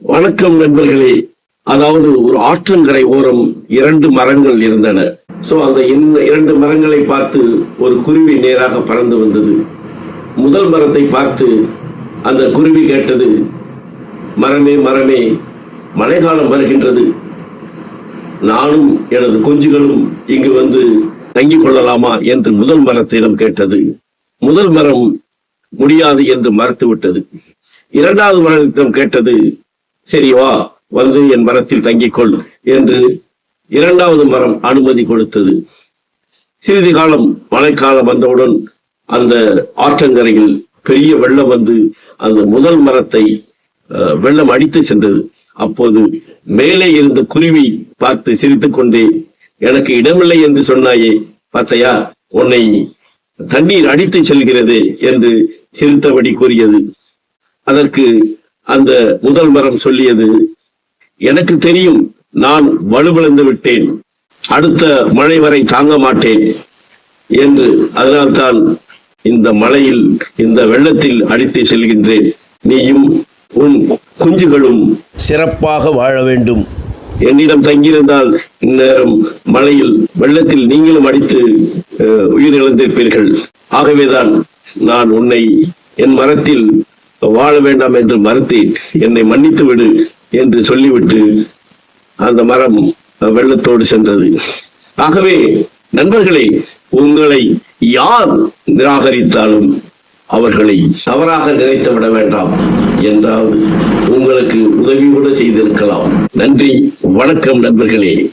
வணக்கம் நண்பர்களே. அதாவது ஒரு ஆற்றங்கரை ஓரம் இரண்டு மரங்கள் இருந்தன. சோ அந்த இந்த இரண்டு மரங்களை பார்த்து ஒரு குருவி நேராக பறந்து வந்தது. முதல் மரத்தை பார்த்து அந்த குருவி கேட்டது மரமே மரமே மழைக்காலம் வருகின்றது. நானும் எனது குஞ்சுகளும் இங்கு வந்து தங்கிக் கொள்ளலாமா? என்று முதல் மரத்திடம் கேட்டது. முதல் மரம் முடியாது என்று மறுத்துவிட்டது. இரண்டாவது மரத்திடம் கேட்டது சரி வா. வந்து என் மரத்தில் தங்கிக் கொள் என்று இரண்டாவது மரம் அனுமதி கொடுத்தது. சிறிது காலம் மழைக்காலம் வந்தவுடன் அந்த ஆற்றங்கரையில் பெரிய வெள்ளம் வந்து அந்த முதல் மரத்தை அஹ், வெள்ளம் அடித்து சென்றது. அப்போது மேலே இருந்த குருவி பார்த்து சிரித்து கொண்டே எனக்கு இடமில்லை என்று சொன்னாயே பார்த்தையா உன்னை தண்ணீர் அடித்து செல்கிறது என்று சிரித்தபடி கூறியது. அதற்கு அந்த முதல் மரம் சொல்லியது. எனக்கு தெரியும் நான் வலுவிழந்து விட்டேன். அடுத்த மழை வரை தாங்க மாட்டேன் என்று அதனால்தான் இந்த மழையில் இந்த வெள்ளத்தில் அடித்து செல்கின்றேன். நீயும் உன் குஞ்சுகளும் சிறப்பாக வாழ வேண்டும். என்னிடம் தங்கியிருந்தால் இந்நேரம் மழையில் வெள்ளத்தில் நீங்களும் அடித்து உயிரிழந்திருப்பீர்கள். ஆகவேதான் நான் உன்னை என் மரத்தில் வாழ வேண்டாம் என்று மறுத்து என்னை மன்னித்து விடு என்று சொல்லிவிட்டு அந்த மரம் வெள்ளத்தோடு சென்றது. ஆகவே நண்பர்களே உங்களை யார் நிராகரித்தாலும் அவர்களை தவறாக நினைத்து விட வேண்டாம் என்றாவது உங்களுக்கு உதவி கூட செய்திருக்கலாம். நன்றி வணக்கம் நண்பர்களே.